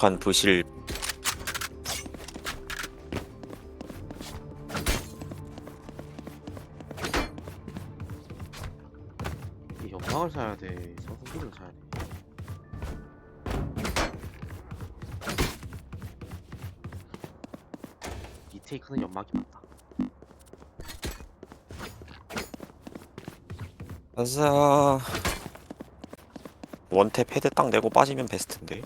한 부실 이 연막을 사야 돼. 선풍기를 사야 돼. 이 테이크는 연막이 맞다. 가자 원탭 헤드 딱 내고 빠지면 베스트인데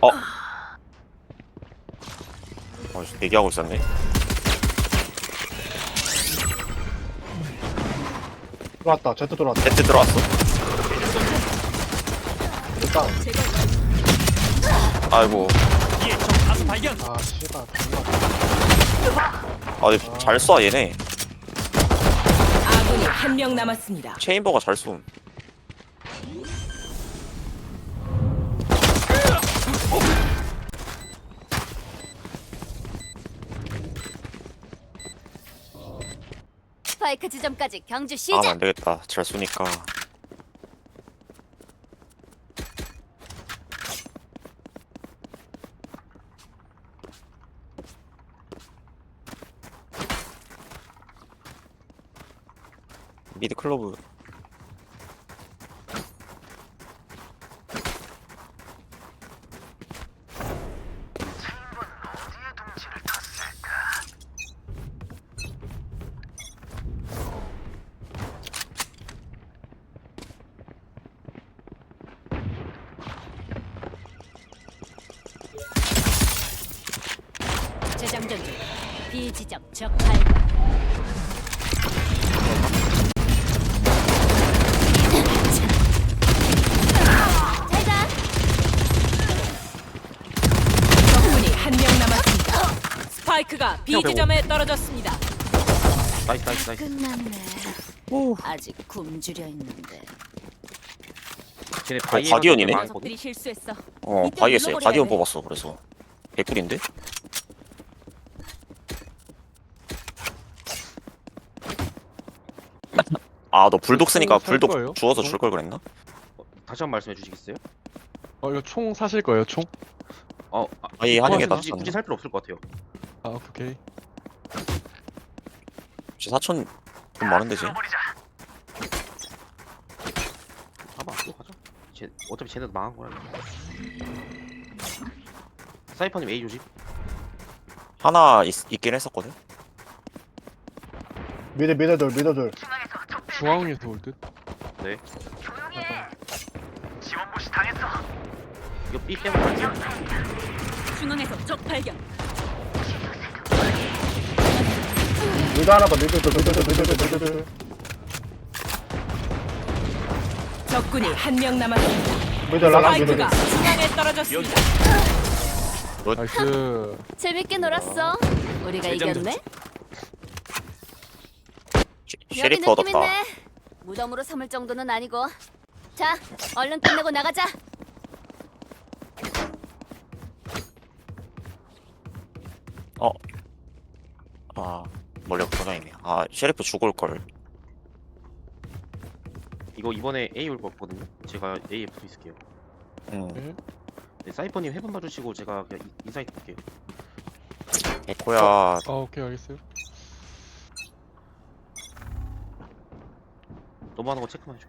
어? 어, 얘기하고 있었네 들어왔다. 제트 들어왔다. 헤드 들어왔어 일단 아이고 아 씨발 존나. 아니 잘쏴 얘네 아군이 한 명 남았습니다. 체인버가 잘 쏘음 스파이크 지점까지 경주 아 시작. 안되겠다. 잘 쏘니까. 미드 클로브 재장전 중. B 지점 적 발견. 잘가. 적군이 한 명 남았습니다. 스파이크가 B. 지점에 떨어졌습니다. 나이스 나이스 나이스. 끝났네. 아직 굶주려 있는데. 쟤네 어, 바이에 가디언이네? 많거든? 녀석들이 실수했어. 어 이때 바이했어요 눌러버려야 가디언 돼. 뽑았어 그래서 개꿀인데? 아 너 불독 쓰니까 살 거예요? 불독 주워서 총? 줄걸 그랬나? 어, 다시 한 번 말씀해 주시겠어요? 어 이거 총 사실 거예요 총? 어, 아, 아예 한영에다 굳이, 굳이 살 필요 없을 것 같아요. 아 오케이 제 사촌 돈 많은데 쟤 가봐, 또 가자. 쟤, 어차피 쟤네도 망한 거야. 사이퍼님 A 조심. 하나 있, 있긴 했었거든 미드 미드 돌 미드 돌. 중앙에서 올 듯? 네. 이거 B 빼고 갈게요. 중앙에서 적 발견. 미드 하나 더 미드 돌 미드 돌 미드 돌 미드 돌. 적군이 한 명 남았습니다. 미드 미드 돌. 스파이크가 중앙에 떨어졌습니다. 나이스 재밌게 놀았어. 우리가 이겼네. 쉐- 쉐리프 얻었다. 무덤으로 삼을 정도는 아니고. 자, 얼른 끝내고 나가자. 아 몰렸구나 이미 아 쉐리프 죽을 걸 이거 이번에 A 올 것 같거든요. 제가 A에 붙어 있을게요. 응. 네. 네, 사이퍼님 해본 봐주시고 제가 그냥 인- 인사이트 볼게요. 에코야 아 오케이 알겠어요 넘어가는 거 체크만 해줘.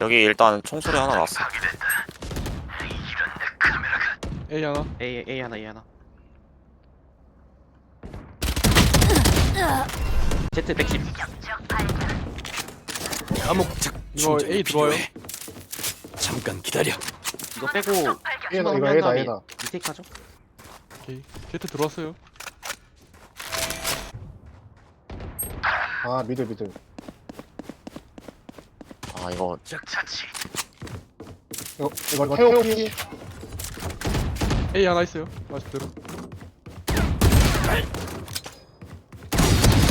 여기 일단 총소리 하나 났어 A 하나 A A 하나 A 하나. Z 110. 이거 A 들어와요 잠깐 기다려. 이거 빼고 얘다 이거 얘다 얘다. 리테이크 하죠. 오케이 제트 들어왔어요 아 미드 미드. 아 이거 이거 이거 태오피. A 하나 있어요 맞대로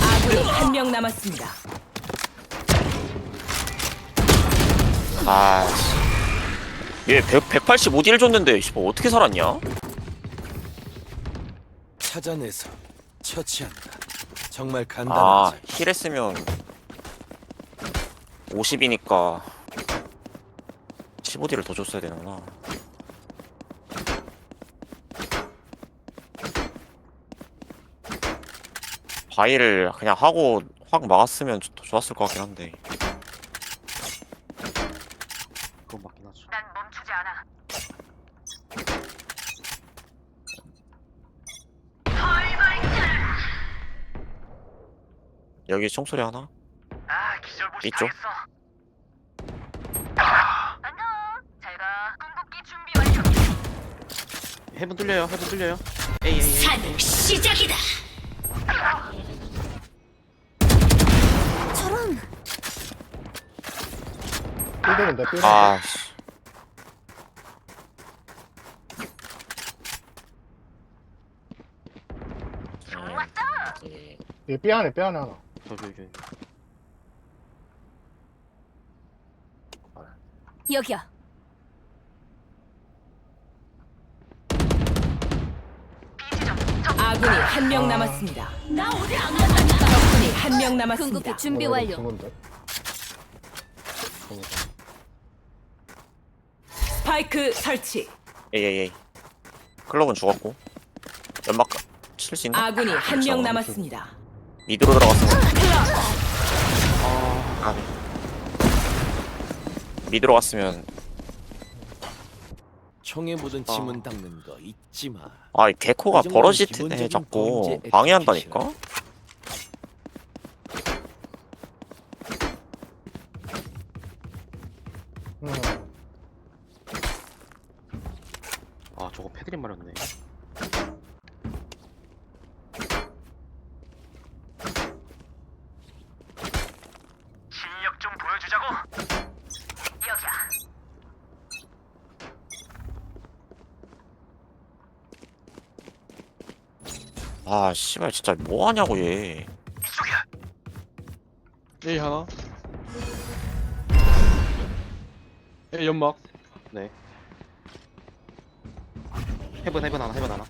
아군이 한 명 남았습니다. 아얘 185딜 줬는데 씨발 어떻게 살았냐? 찾아내서 처치한다. 정말 아 간단하지. 힐했으면 50이니까. 15D를 더 줬어야 되는구나. 바위를 그냥 하고 확 막았으면 더 좋았을 것 같긴 한데 그건 맞긴 하죠 여기 총소리 하나? 이쪽? 해븐 뚫려요 해븐 뚫려요 에이 에이 에이 시작이다. 저런 삐되는데 삐. 아 씨. 음, 얘삐 안에 삐 안에 하나. 저기 저기 여기야. 아군이 한 명 남았습니다. 적군이 한 명 남았습니다. 궁극기 준비 어, 완료. 죽는데. 스파이크 설치. 에이 에이 에이 클럽은 죽었고 연막 칠 수 있나? 아군이 한 명. 남았습니다. 미드로 들어갔으 면 아, 네. 미드로 갔으면 총에 묻은 지문 닦는 거 잊지 마. 아, 이 개코가 이 정도는 버러지네 기본적인 자꾸 범죄 방해한다니까. 응. 아 저거 패드립 말였네 아, 씨발 진짜 뭐 하냐고 얘. A 하나. A 연막. 네 해븐 해븐 하나 해븐 하나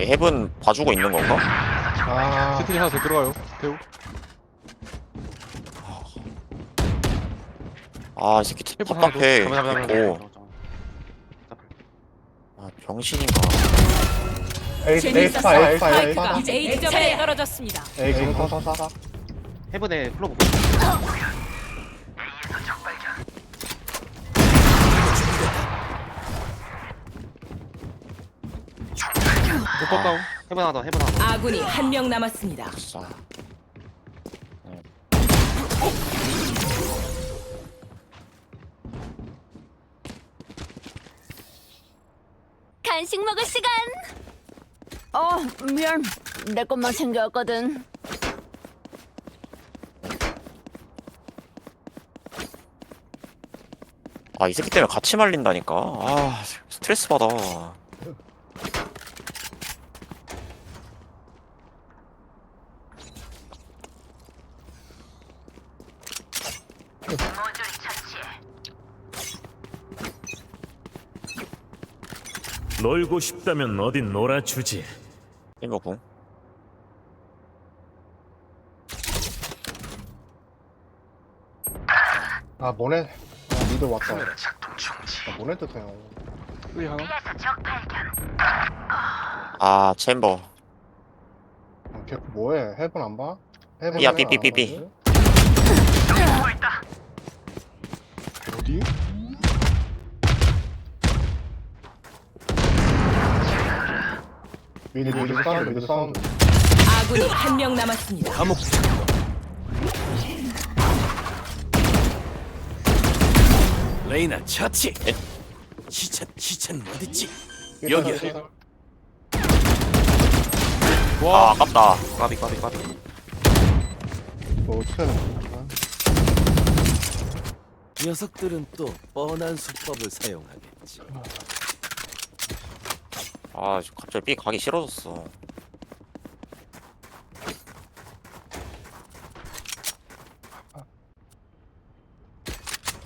저희 헤븐 봐주고 있는 건가? 아. 세팅이 하나 더 들어가요. 태우. 아, 이 새끼 헤븐 하나 더. 답답해. 잠깐만 잠깐만 개코. 잠깐만 잠깐만 아, 병신인가. 에이 에이 스파 에이 스파 에이 스파. 스파이크가 이제 A 지점에 떨어졌습니다. 에이 지금 사사사사. 해븐에 플로브 오빠 다운. 해븐 하나 더 해븐 하나 더 아군이 한 명 남았습니다. 진짜. 간식 먹을 시간. 어 미안. 내 것만 챙겨왔거든. 아, 이 새끼 때문에 같이 말린다니까. 아, 스트레스 받아. 놀고 싶다면 어딘 놀아주지. 일보 궁. 아 모네. 아 미드 왔다. 아 모네 뜻해요. A 하나. 아, 챔버. 아 개코 뭐해? 해본 안 봐? 해본 야, 안 삐삐삐삐. 봐? 어디? 미드 미드 사운드 미드 사운드. 아군이 한 명 남았습니다. 감옥 레이나 처치. 에? 시체 시체는 어딨지? 여기야. 여기야. 아, 아깝다. 까비 까비 까비 뭐 거야? 녀석들은 또 뻔한 수법을 사용하겠지. 아저 갑자기 B 가기 싫어졌어.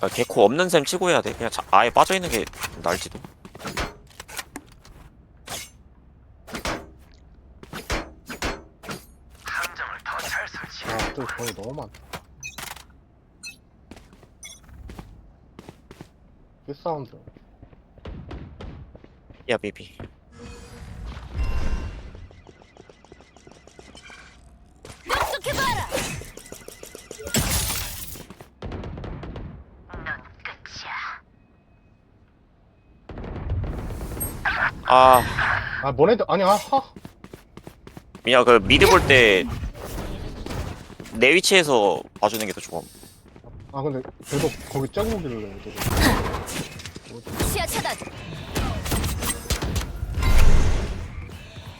아, 개코 없는 셈 치고 해야 돼. 그냥 자, 아예 빠져있는 게 나을지도. 아, 또 거의 너무 많다. 이 사운드. 야 비비 아 아, 모네드, 아니, 아, 하. 미야 그 미드 볼 때 내 위치에서 봐주는 게 더 좋아 아, 근데 계속 거기 째고 오길래. 계속. 시야 차단.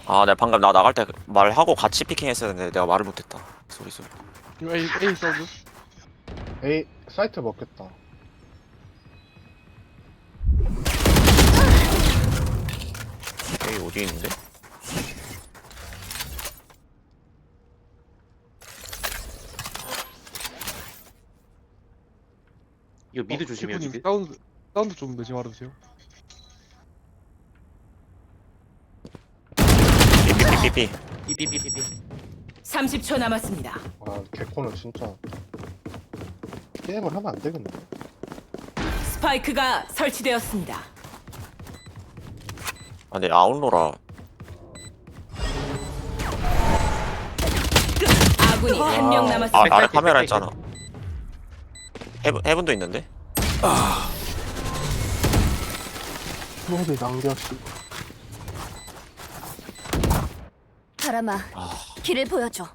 아 내가 방금 나 나갈 때 말하고 같이 피킹했어야 했는데 내가 말을 못했다 소리 소리 이거 A A 사운드. 에이, 사이트 먹겠다. 어디 있는데? 이거 미드 조심해요 님 미드 사운드 사운드 좀 내지 말아주세요. 삐삐삐삐 삐삐삐삐삐 30초 남았습니다. 아, 개코는 진짜. 게임을 하면 안 되겠네. 스파이크가 설치되었습니다. 아 근데 아웃로라 아군이 한명아 남았습니다. 아래 백사이드, 카메라 백사이드. 있잖아 해븐, 해븐도 있는데? 낭비하시. 바람아, 길을 보여줘.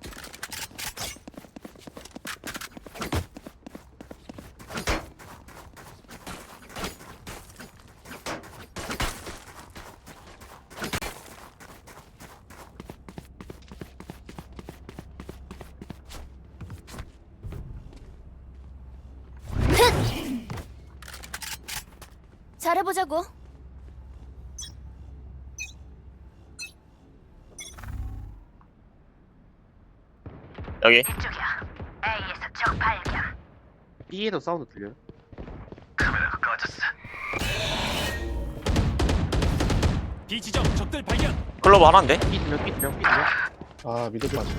B에도 사운드 들려요? B 지점 적들 발견. 클로브 하나인데? B 두명 B 두명 B 두명 아, 미드 빠지.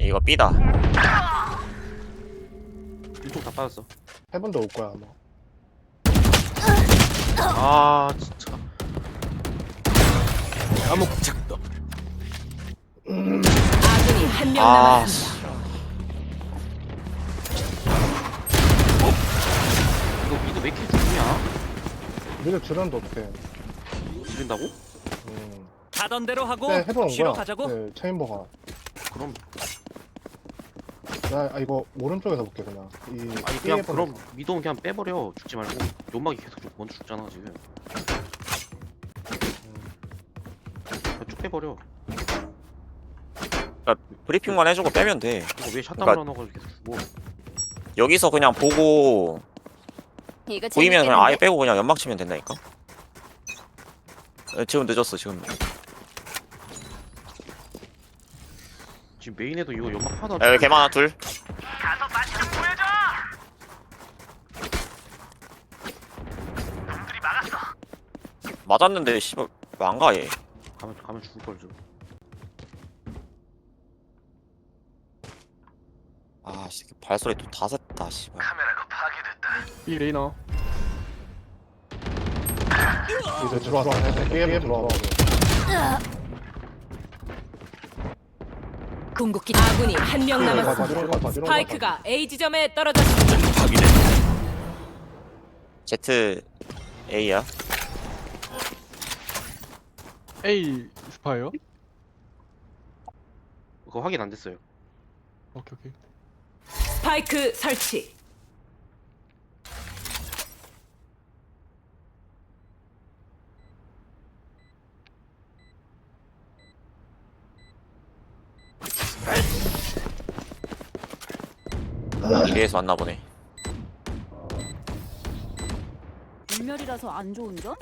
이거 B다 이쪽 다 빠졌어 해본도 올 거야, 아마. 아 진짜 감옥 작동. 아군이 한 명 아 남았습니다. 미드 왜 이렇게 죽냐? 미드 줄였는데 어떡해. 죽인다고? 음. 가던 대로 하고 네, 해본 쉬러 거야. 가자고. 네, 체인버가. 그럼 나, 아, 이거 오른쪽에서 볼게, 그냥. 이, 아니 그냥 그럼 미도는 그냥 빼버려 죽지 말고 연막이 계속 죽- 먼저 죽잖아 지금 그냥 쭉 빼버려 브리핑만 해주고 빼면 돼 이거 왜 샷다운 그러니까- 안 하고 계속 죽어 여기서 그냥 보고 이거 보이면 그냥 아예? 빼고 그냥 연막 치면 된다니까? 에, 지금 늦었어 지금. 지금 메인에도 이거 연막 하나 야, 여기 개만 하나 둘 맞았는데 씨발 왜안 가 얘? 가면 가면 죽을 걸지 아, 씨, 발소리 또다 샜다, 씨발. B 레이나. 이제 들어와서 게임에 들어와. 궁극기 아군이 한 명 남았습니다. 스파이크가 A 지점에 떨어졌습니다. Z A야? A 스파예요? 그거 확인 안 됐어요 오케이 오케이. 스파이크 설치. 이래서 왔나 보네. 불멸이라서 안 좋은 점?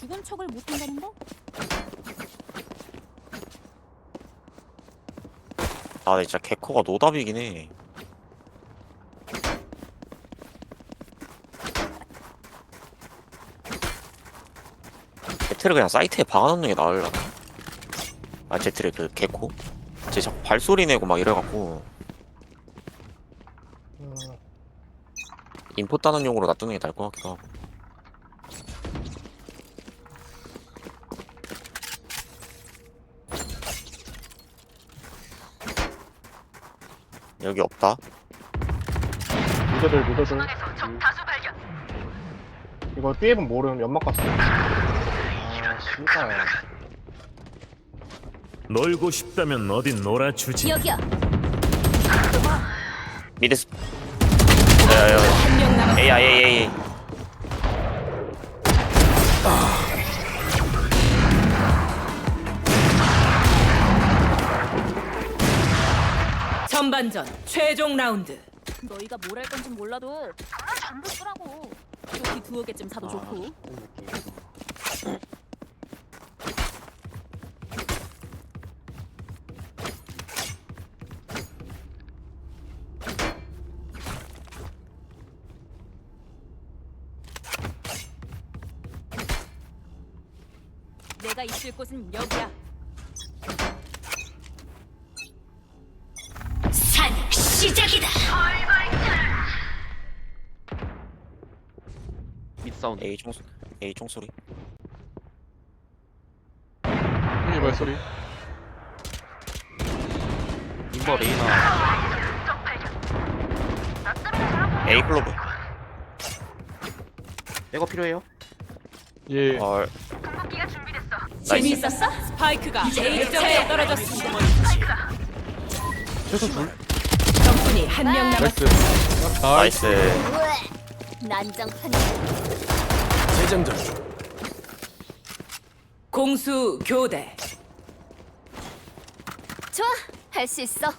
죽은 척을 못 한다는 거? 아 진짜 개코가 노답이긴 해 제트를 그냥 사이트에 박아놓는 게 나을라. 아 제트를 그 개코? 쟤 자꾸 발소리 내고 막 이래갖고. 음, 인포 따는 용으로 놔두는 게 나을 것 같기도 하고. 여기 없다? 미드들 미드들. 이거 B앱은 모르는 연막 갔어 아 씨발 놀고 싶다면 어딘 놀아주지. 여기야. 미드 스 야야야 한 명 남았습니다. 에이 에이 에이 전반전 최종 라운드. 너희가 뭘 할 건지 몰라도 전부 쓰라고. 조끼 두어 개쯤 사도 좋고. 내가 있을 곳은 여기야. 산 시작이다. 미드 사운드. 에이 총소 에이 총소리 형님 발소리. 인버 레이나. 에이 클로브 백업 필요해요? 예. 헐 나이스 재미있었어? 스파이크가 A 지점에 떨어졌습니다. 최소 둘. 적군이 한 명. 남았습니다. 나이스. 나이스 난장판. 재장전 중. 공수 교대. 좋아, 할 수 있어. 야,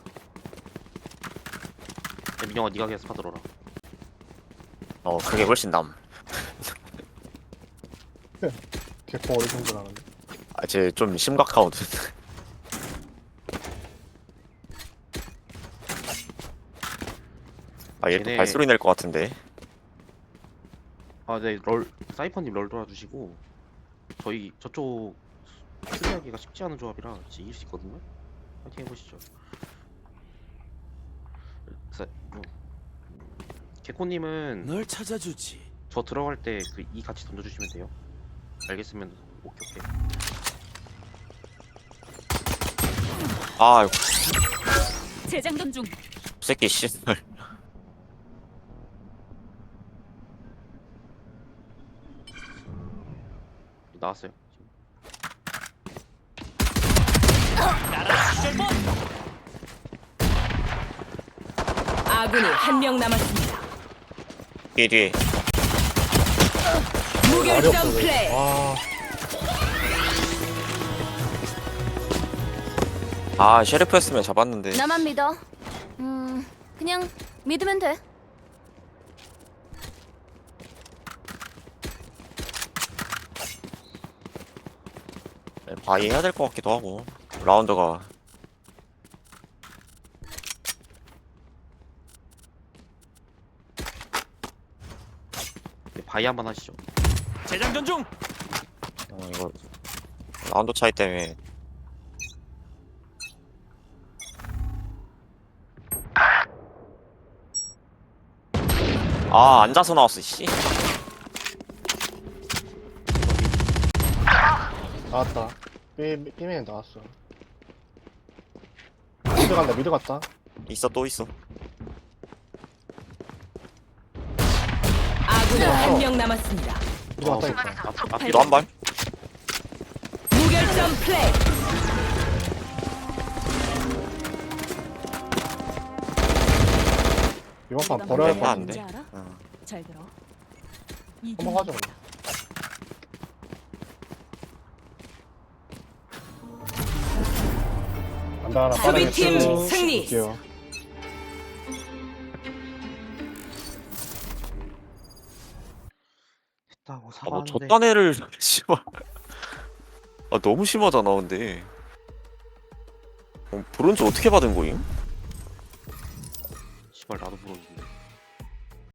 민영아 그냥 스파 들어라. 어 그게 훨씬 남 개코 어리둥절하는데 아, 쟤좀 심각하거든. 아, 얘 또 얘네- 발소리 낼 것 같은데. 아, 네, 롤 사이퍼님 롤 돌아주시고 저희 저쪽 수리하기가 쉽지 않은 조합이라 진짜 이길 수 있거든요. 파이팅 해보시죠. 사, 뭐, 개코님은 널 찾아주지. 저 들어갈 때 그 이 같이 던져주시면 돼요. 알겠으면 오케이 오케이. 아, 재장전 중. 새끼 씨발. 나왔어요. 아군이 한 명 남았습니다. 뒤에 무결점 왜. 플레이. 아 아, 셰리프였으면 잡았는데. 나만 믿어. 음, 그냥 믿으면 돼. 바이 해야 될 것 같기도 하고. 라운드가. 네, 바이 한번 하시죠. 재장전 중. 어, 이거. 라운드 차이 때문에. 아, 앉아서 나왔어, 씨. 나왔다 B맨 나왔어 미드 간다 미드 갔다 있어, 또 있어. 아군이 한명 남았습니다. 미드 갔다 있다 앞, 앞, 이거 한 발? 무결점 플레이. 이번 판 버려야 할 네, 것안 같은데 돼. 어. 잘 들어. 한번 하자 그럼. 간다 하나 빠르게 쓰고 승리. 볼게요. 한데 저딴 애를 씨발 아 너무 심하잖아 근데 어, 브론즈 어떻게 받은 거임? 씨발 나도 부러운데